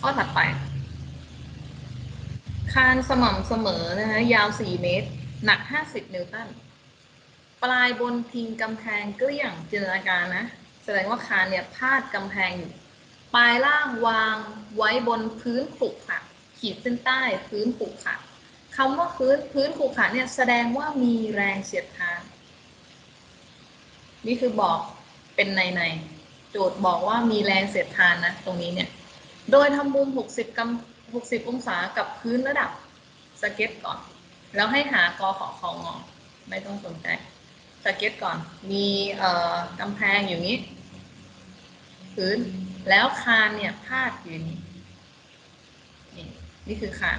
ข้อถัดไป คานสม่ำเสมอนะคะยาว4เมตร หนัก50นิวตัน ปลายบนพิงกำแพงเกลี้ยงจินตนาการนะ แสดงว่าคานเนี่ยพาดกำแพงอยู่ ปลายล่างวางไว้บนพื้นขรุขระขีดเส้นใต้พื้นขรุขระคำว่าพื้นพื้นขรุขระเนี่ยแสดงว่ามีแรงเสียดทาน นี่คือบอกเป็นในในโจทย์บอกว่ามีแรงเสียดทานนะ ตรงนี้เนี่ย โดยทำมุม 60กำ60 องศากับพื้นระดับสเก็ตก่อน แล้วให้หากอขอคองอไม่ต้องสนใจสเก็ตก่อน มีเอ่อกำแพงอยู่นี้ พื้น แล้วคานเนี่ยพาดอยู่นี้นี่นี่คือคาน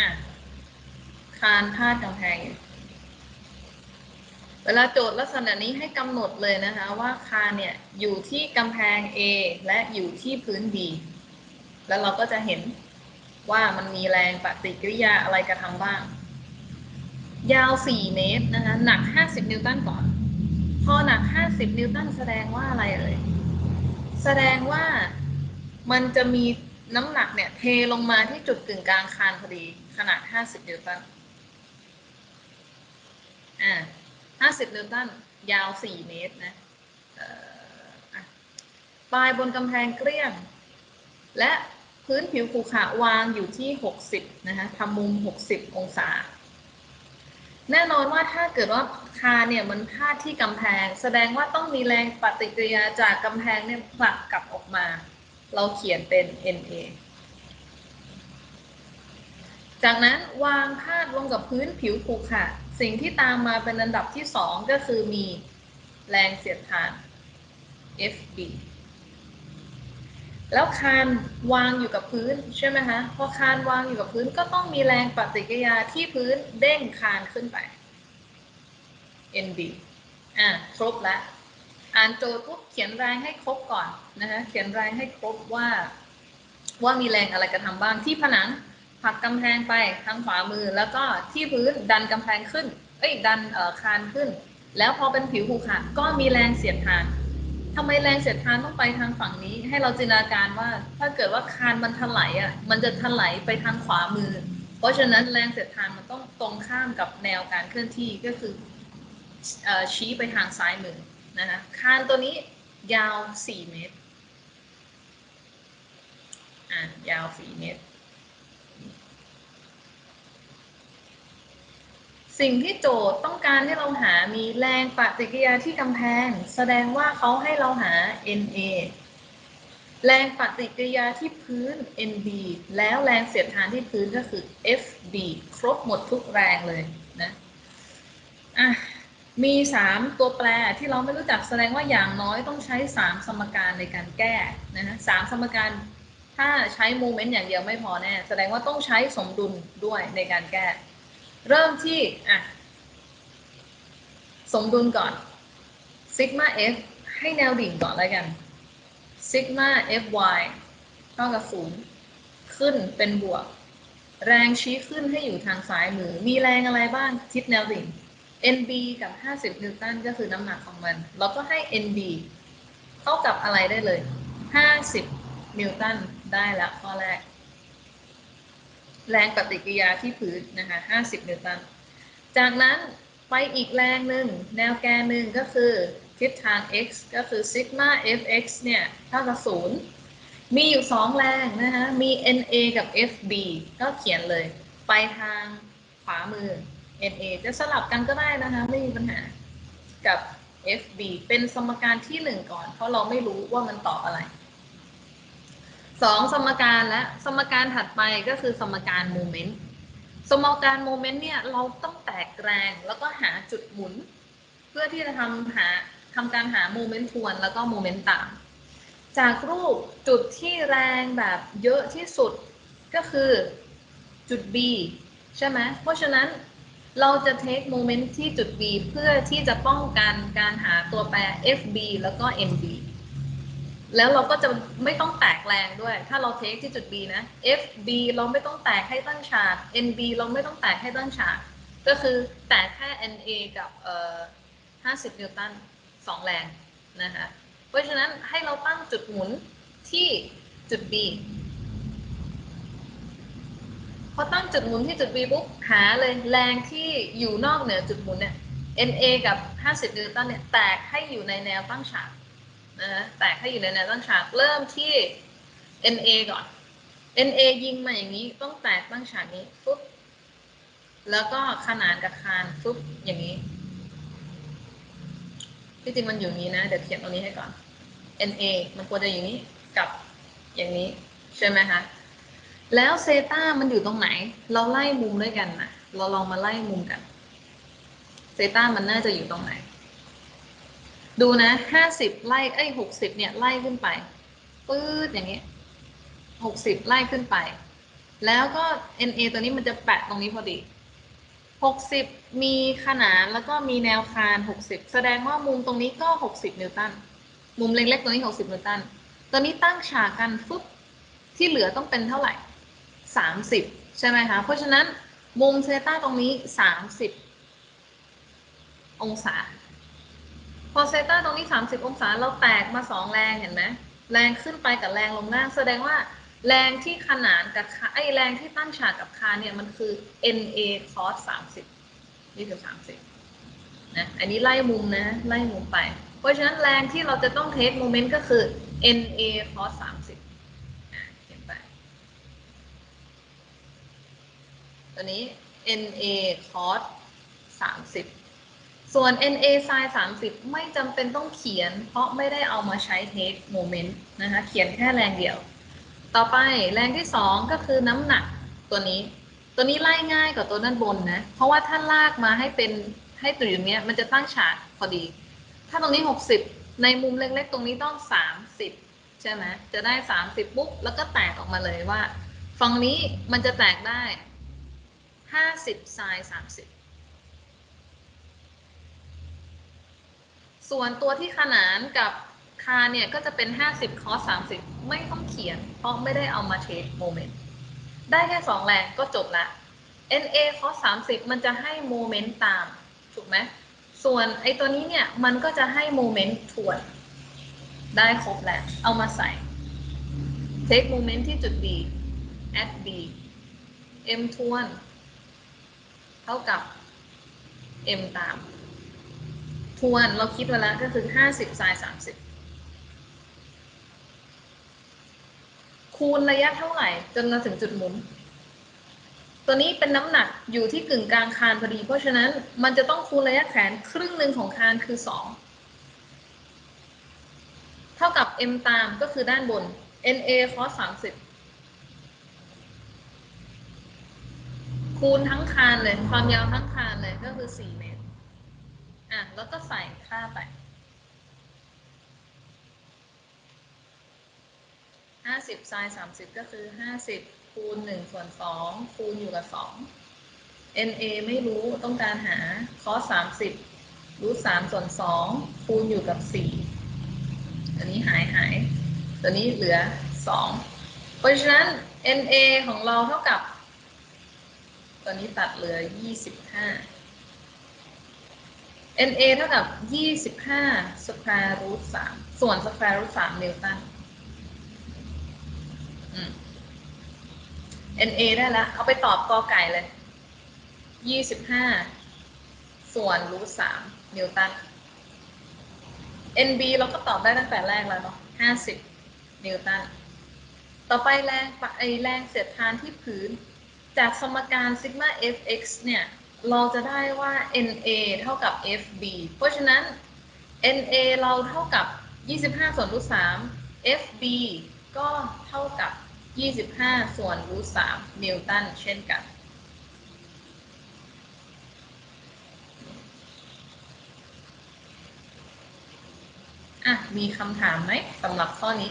อะคานพาดกำแพงอยู่ เวลาโจทย์ลักษณะนี้ให้กำหนดเลยนะคะว่าคานเนี่ยอยู่ที่กำแพง A และอยู่ที่พื้น B แล้วเราก็จะเห็นว่ามันมีแรงปฏิกิริยาอะไรกระทำบ้าง ยาว 4 เมตรนะคะหนัก 50 นิวตันก่อน พอหนัก 50 นิวตันแสดงว่าอะไรเอ่ย แสดงว่ามันจะมีน้ำหนักเนี่ยเทลงมาที่จุดกึ่งกลางคานพอดี ขนาด 50 นิวตัน อ่า 50นิวตันยาว4เมตรนะปลายบนกำแพงเกลี้ยง และพื้นผิวขรุขระวางอยู่ที่ 60 นะคะทำมุม 60 องศา แน่นอนว่าถ้าเกิดว่าคาเนี่ยมันพาดที่กำแพง แสดงว่าต้องมีแรงปฏิกิริยาจากกำแพงเนี่ยผลักกลับออกมา เราเขียนเป็น NA จากนั้นวางพาดลงกับพื้นผิวขรุขระ สิ่งที่ตามมาเป็นอันดับที่สองก็คือมีแรงเสียดทาน FB แล้วคานวางอยู่กับพื้นใช่ไหมคะพอคานวางอยู่กับพื้นก็ต้องมีแรงปฏิกิริยาที่พื้นเด้งคานขึ้นไป NB อะครบแล้วอ่านโจทย์ปุ๊บเขียนแรงให้ครบก่อนนะคะเขียนแรงให้ครบว่า ว่ามีแรงอะไรกระทำบ้างที่ผนัง ผลักกำแพงไปทางขวามือแล้วก็ที่พื้นดันกำแพงขึ้น เอ้ยดันเอ่อคานขึ้น แล้วพอเป็นผิวขรุขระก็มีแรงเสียดทานทำไมแรงเสียดทานต้องไปทางฝั่งนี้ ให้เราจินตนาการว่าถ้าเกิดว่าคานมันถลายอะมันจะถลายไปทางขวามือ เพราะฉะนั้นแรงเสียดทานมันต้องตรงข้ามกับแนวการเคลื่อนที่ก็คือเอ่อชี้ไปทางซ้ายมือนะคะคานตัวนี้ยาว 4 เมตร อะ ยาว 4 เมตร สิ่งที่โจทย์ต้องการให้เราหามีแรงปฏิกิริยาที่กำแพง แสดงว่าเขาให้เราหา NA แรงปฏิกิริยาที่พื้น NB แล้วแรงเสียดทานที่พื้นก็คือ FB ครบหมดทุกแรงเลยนะอะมี 3 ตัวแปรที่เราไม่รู้จักแสดงว่าอย่างน้อยต้องใช้ 3 สมการในการแก้นะฮะสามสมการถ้าใช้โมเมนต์อย่างเดียวไม่พอแน่แสดงว่าต้องใช้สมดุลด้วยในการแก้ เริ่มที่อะสมดุลก่อนซิกมา f ให้แนวดิ่งก่อนแล้วกันซิกมา fy เท่ากับศูนย์ขึ้นเป็นบวก แรงชี้ขึ้นให้อยู่ทางซ้ายมือ มีแรงอะไรบ้างทิศแนวดิ่ง NB กับ 50 นิวตันก็คือน้ำหนักของมันเราก็ให้ NB เท่ากับอะไรได้เลย 50 นิวตันได้แล้วข้อแรก แรงปฏิกิริยาที่พื้นนะคะ50 นิวตัน จากนั้นไปอีกแรงหนึ่งแนวแกนหนึ่งก็คือทิศทาง x ก็คือซิกมา fx เนี่ยเท่ากับศูนย์มีอยู่2แรงนะคะมี na กับ fb ก็เขียนเลย ไปทางขวามือ na จะสลับกันก็ได้นะคะ ไม่มีปัญหากับ fb เป็นสมการที่1ก่อน เพราะเราไม่รู้ว่ามันตอบอะไร สองสมการและสมการถัดไปก็คือสมการโมเมนต์สมการโมเมนต์เนี่ยเราต้องแตกแรงแล้วก็หาจุดหมุน เพื่อที่จะทำหาทำการหาโมเมนต์ทวนแล้วก็โมเมนต์ตามจากรูปจุดที่แรงแบบเยอะที่สุดก็คือจุด B ใช่ไหมเพราะฉะนั้นเราจะเทคโมเมนต์ที่จุด B เพื่อที่จะป้องกันการหาตัวแปร FB แล้วก็ MB แล้วเราก็จะไม่ต้องแตกแรงด้วย ถ้าเราเทคที่จุด B นะ FB เราไม่ต้องแตกให้ตั้งฉาก NB เราไม่ต้องแตกให้ตั้งฉาก ก็คือแตกแค่ NA กับเอ่อ50 นิวตัน2แรงนะคะ เพราะฉะนั้นให้เราตั้งจุดหมุนที่จุด B พอตั้งจุดหมุนที่จุด B ปุ๊บหาเลยแรงที่อยู่นอกเหนือจุดหมุนเนี่ย NA กับ 50 นิวตันเนี่ยแตกให้อยู่ในแนวตั้งฉาก นะฮะแตกให้อยู่ในแนวตั้งฉากเริ่มที่ NA ก่อน NA ยิงมาอย่างนี้ต้องแตกตั้งฉากนี้ปุ๊บแล้วก็ขนานกับคานปุ๊บอย่างนี้ ที่จริงมันอยู่นี้นะ เดี๋ยวเขียนตรงนี้ให้ก่อน NA มันควรจะอยู่นี้กับอย่างนี้ ใช่ไหมคะ แล้วเซตามันอยู่ตรงไหน เราไล่มุมด้วยกันนะเราลองมาไล่มุมกัน เซตามันน่าจะอยู่ตรงไหน ดูนะห้าสิบไล่เอ้ยหกสิบเนี่ยไล่ขึ้นไปปื๊ดอย่างนี้หกสิบไล่ขึ้นไป แล้วก็ NA ตัวนี้มันจะแปะตรงนี้พอดีหกสิบมีขนานแล้วก็มีแนวคานหกสิบแสดงว่ามุมตรงนี้ก็หกสิบนิวตันมุมเล็กๆตรงนี้หกสิบนิวตันตัวนี้ตั้งฉากกันฟุบที่เหลือต้องเป็นเท่าไหร่สามสิบใช่ไหมคะ เพราะฉะนั้นมุมเซต้าตรงนี้สามสิบองศา พอเซต้าตรงนี้สามสิบองศาเราแตกมาสองแรงเห็นไหมแรงขึ้นไปกับแรงลงล่าง แสดงว่าแรงที่ขนานกับคาไอแรงที่ตั้งฉากกับคาเนี่ยมันคือ NA cos สามสิบนี่คือสามสิบนะอันนี้ไล่มุมนะไล่มุมไป เพราะฉะนั้นแรงที่เราจะต้องเทสโมเมนต์ก็คือ NA cos สามสิบเขียนไปตัวนี้ NA cos สาม ส่วน NA sin 30 ไม่จำเป็นต้องเขียน เพราะไม่ได้เอามาใช้เทคโมเมนต์นะคะ เขียนแค่แรงเดียว ต่อไปแรงที่ 2 ก็คือน้ำหนักตัวนี้ ตัวนี้ไล่ง่ายกว่าตัวด้านบนนะ เพราะว่าถ้าลากมาให้เป็นให้ตัวอย่างเนี้ยมันจะตั้งฉากพอดี ถ้าตรงนี้ 60 ในมุมเล็กๆ ตรงนี้ต้อง 30 ใช่ไหมจะได้ 30 ปุ๊บ แล้วก็แตกออกมาเลยว่าฝั่งนี้มันจะแตกได้ 50 sin 30 ส่วนตัวที่ขนานกับคาเนี่ยก็จะเป็น 50 cos 30 ไม่ต้องเขียน เพราะไม่ได้เอามาเทสโมเมนต์ได้แค่ 2 แรงก็จบละ NA cos 30 มันจะให้โมเมนต์ตาม ถูกไหม ส่วนไอตัวนี้เนี่ย มันก็จะให้โมเมนต์ทวน ได้ครบแล้ว เอามาใส่เทคโมเมนต์ที่จุด B at B M ทวน เท่ากับ M ตาม ทวนเราคิดไว้แล้วก็คือ 50 sin 30 คูณระยะเท่าไหร่จนมาถึงจุดหมุน ตัวนี้เป็นน้ำหนักอยู่ที่กึ่งกลางคานพอดี เพราะฉะนั้นมันจะต้องคูณระยะแขนครึ่งหนึ่งของคานคือ 2 เท่ากับ m ตามก็คือด้านบน na cos 30 คูณทั้งคานเลย ความยาวทั้งคานเลยก็คือ 4 เมตร อะแล้วก็ใส่ค่าไป50 sin 30ก็คือ50คูณ1ส่วน2คูณอยู่กับ2 NA ไม่รู้ต้องการหา cos 30รูท3ส่วน2คูณอยู่กับ4ตัวนี้หายหาย ตัวนี้เหลือ2เพราะฉะนั้น NA ของเราเท่ากับ ตัวนี้ตัดเหลือ25 NA เท่ากับ 25 square root 3 ส่วน square root 3 นิวตัน NA ได้แล้ว เอาไปตอบกอไก่เลย 25 ส่วนรูท3นิวตัน NB เราก็ตอบได้ตั้งแต่แรกแล้วเนาะ 50 นิวตัน ต่อไปแรงไอแรงเสียดทานที่พื้น จากสมการซิกมา fx เนี่ย เราจะได้ว่า NA เท่ากับ FB เพราะฉะนั้น NA เราเท่ากับ 25 ส่วนรูท3 FB ก็เท่ากับ 25 ส่วนรูท3นิวตันเช่นกัน อะ มีคำถามไหมสำหรับข้อนี้